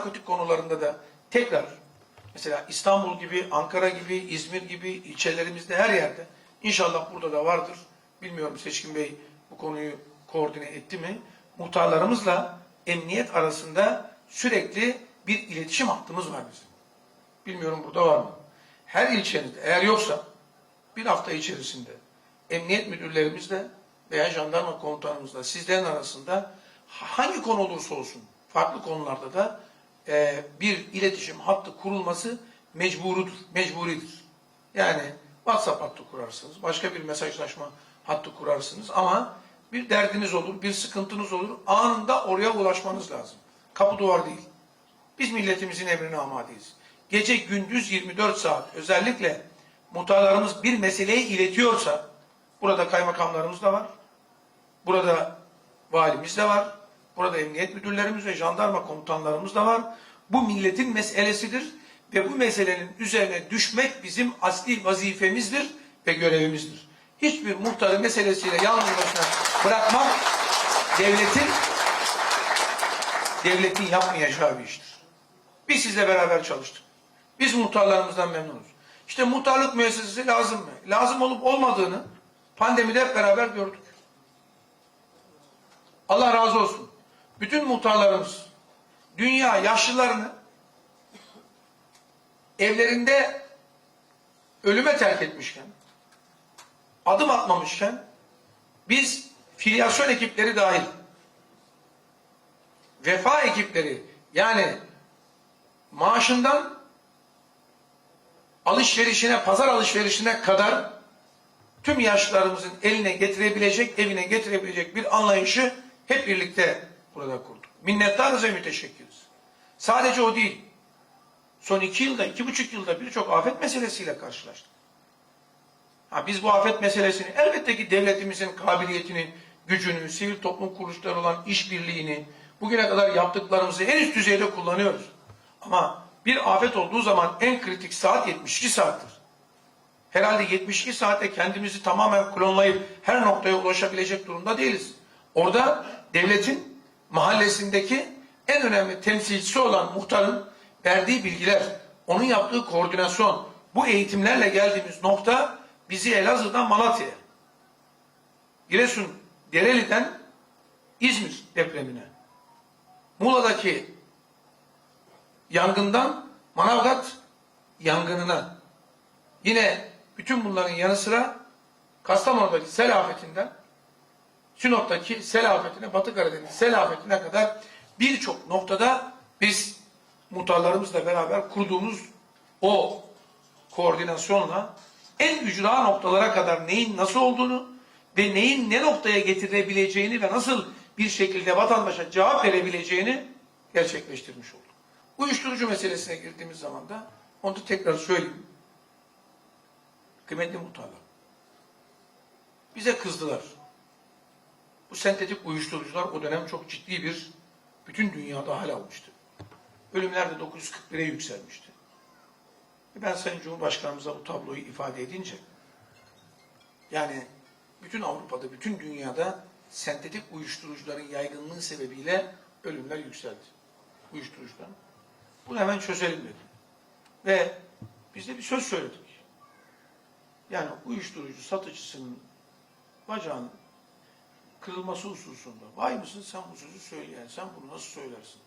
narkotik konularında da tekrar mesela İstanbul gibi, Ankara gibi, İzmir gibi ilçelerimizde her yerde inşallah burada da vardır. Bilmiyorum Seçkin Bey bu konuyu koordine etti mi? Muhtarlarımızla emniyet arasında sürekli bir iletişim hattımız var bizim. Bilmiyorum burada var mı? Her ilçenizde eğer yoksa bir hafta içerisinde emniyet müdürlerimizle veya jandarma komutanımızla sizlerin arasında hangi konu olursa olsun farklı konularda da e, bir iletişim hattı kurulması mecburudur, mecburidir. Yani WhatsApp hattı kurarsınız, başka bir mesajlaşma hattı kurarsınız ama bir derdiniz olur, bir sıkıntınız olur, anında oraya ulaşmanız lazım. Kapı duvar değil. Biz milletimizin emrine amadeyiz. Gece gündüz 24 saat özellikle muhtarlarımız bir meseleyi iletiyorsa burada kaymakamlarımız da var. Burada valimiz de var. Burada emniyet müdürlerimiz ve jandarma komutanlarımız da var. Bu milletin meselesidir ve bu meselenin üzerine düşmek bizim asli vazifemizdir ve görevimizdir. Hiçbir muhtarı meselesiyle yalnız başına bırakmak devletin devletin yapmayacağı bir iştir. Biz sizle beraber çalıştık. Biz muhtarlarımızdan memnunuz. İşte muhtarlık müessesesi lazım mı? Lazım olup olmadığını pandemide hep beraber gördük. Allah razı olsun. Bütün muhtarlarımız dünya yaşlılarını evlerinde ölüme terk etmişken, adım atmamışken biz filyasyon ekipleri dahil vefa ekipleri yani maaşından alışverişine, pazar alışverişine kadar tüm yaşlılarımızın eline getirebilecek, evine getirebilecek bir anlayışı hep birlikte burada kurduk. Minnettarız ve müteşekkiriz. Sadece o değil. Son iki yılda, iki buçuk yılda birçok afet meselesiyle karşılaştık. Ha, biz bu afet meselesini elbette ki devletimizin kabiliyetini, gücünü, sivil toplum kuruluşları olan işbirliğini, bugüne kadar yaptıklarımızı en üst düzeyde kullanıyoruz. Ama bir afet olduğu zaman en kritik saat 72 saattir. Herhalde 72 saatte kendimizi tamamen klonlayıp her noktaya ulaşabilecek durumda değiliz. Orada devletin mahallesindeki en önemli temsilcisi olan muhtarın verdiği bilgiler, onun yaptığı koordinasyon, bu eğitimlerle geldiğimiz nokta bizi Elazığ'dan Malatya'ya, Giresun, Dereli'den İzmir depremine, Muğla'daki yangından Manavgat yangınına, yine bütün bunların yanı sıra Kastamonu'daki sel afetinden Sinop'taki sel afetine, Batı Karadeniz sel afetine kadar birçok noktada biz muhtarlarımızla beraber kurduğumuz o koordinasyonla en ücra noktalara kadar neyin nasıl olduğunu ve neyin ne noktaya getirebileceğini ve nasıl bir şekilde vatandaşa cevap verebileceğini gerçekleştirmiş olduk. Uyuşturucu meselesine girdiğimiz zaman da onu da tekrar söyleyeyim. Kıymetli muhtarlar. Bize kızdılar. Bu sentetik uyuşturucular o dönem çok ciddi bir bütün dünyada hal almıştı. Ölümler de 941'e yükselmişti. Ben Sayın Cumhurbaşkanımıza bu tabloyu ifade edince yani bütün Avrupa'da, bütün dünyada sentetik uyuşturucuların yaygınlığı sebebiyle ölümler yükseldi. Uyuşturucudan. Bunu hemen çözelim dedim. Ve biz de bir söz söyledik. Yani uyuşturucu satıcısının bacağının kırılması hususunda vay mısın sen bu sözü söyleyen, sen bunu nasıl söylersin?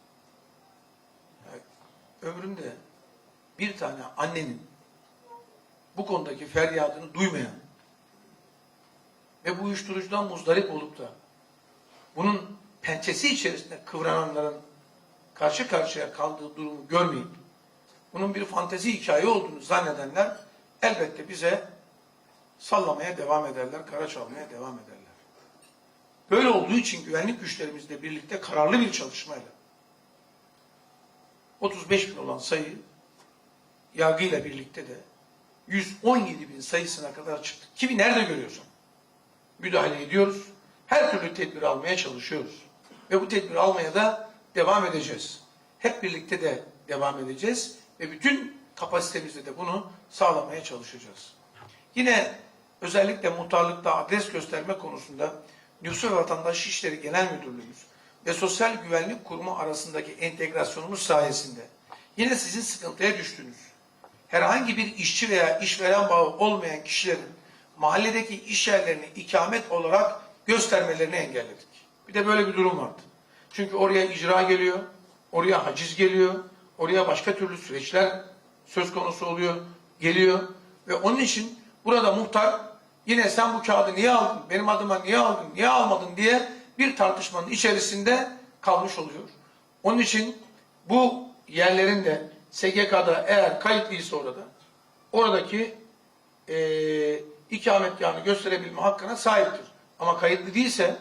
Ömrümde bir tane annenin bu konudaki feryadını duymayan ve bu uyuşturucudan muzdarip olup da bunun pençesi içerisinde kıvrananların karşı karşıya kaldığı durumu görmeyip bunun bir fantezi hikaye olduğunu zannedenler elbette bize sallamaya devam ederler, kara çalmaya devam ederler. Böyle olduğu için güvenlik güçlerimizle birlikte kararlı bir çalışmayla 35 bin olan sayı yargıyla birlikte de 117 bin sayısına kadar çıktı. Kimi nerede görüyorsun? Müdahale ediyoruz. Her türlü tedbir almaya çalışıyoruz. Ve bu tedbir almaya da devam edeceğiz. Hep birlikte de devam edeceğiz. Ve bütün kapasitemizle de bunu sağlamaya çalışacağız. Yine özellikle muhtarlıkta adres gösterme konusunda Nüfus ve Vatandaş İşleri Genel Müdürlüğümüz ve Sosyal Güvenlik Kurumu arasındaki entegrasyonumuz sayesinde yine sizin sıkıntıya düştüğünüz, herhangi bir işçi veya işveren bağı olmayan kişilerin mahalledeki iş yerlerini ikamet olarak göstermelerini engelledik. Bir de böyle bir durum vardı. Çünkü oraya icra geliyor, oraya haciz geliyor, oraya başka türlü süreçler söz konusu oluyor, geliyor. Ve onun için burada muhtar yine sen bu kağıdı niye aldın, benim adıma niye aldın, niye almadın diye bir tartışmanın içerisinde kalmış oluyor. Onun için bu yerlerin de SGK'da eğer kayıtlıysa orada, oradaki eee ikametgahını gösterebilme hakkına sahiptir. Ama kayıtlı değilse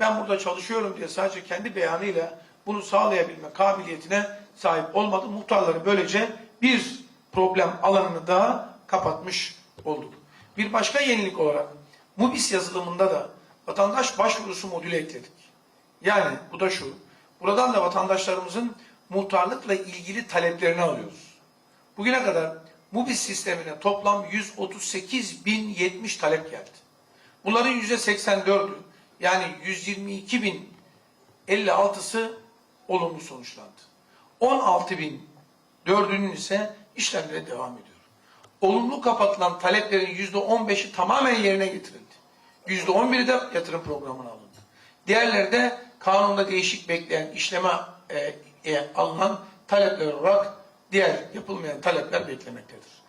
ben burada çalışıyorum diye sadece kendi beyanıyla bunu sağlayabilme kabiliyetine sahip olmadı. Muhtarları böylece bir problem alanını daha kapatmış olduk. Bir başka yenilik olarak MUBIS yazılımında da vatandaş başvurusu modülü ekledik. Yani bu da şu. Buradan da vatandaşlarımızın muhtarlıkla ilgili taleplerini alıyoruz. Bugüne kadar MUBIS sistemine toplam 138.070 talep geldi. Bunların %84'ü yani 122.056'sı olumlu sonuçlandı. 16.004'ünün ise işlemlere devam ediyor. Olumlu kapatılan taleplerin %15'i tamamen yerine getirildi. %11'i de yatırım programına alındı. Diğerleri de kanunda değişik bekleyen işleme e, e, alınan talepler olarak diğer yapılmayan talepler beklemektedir.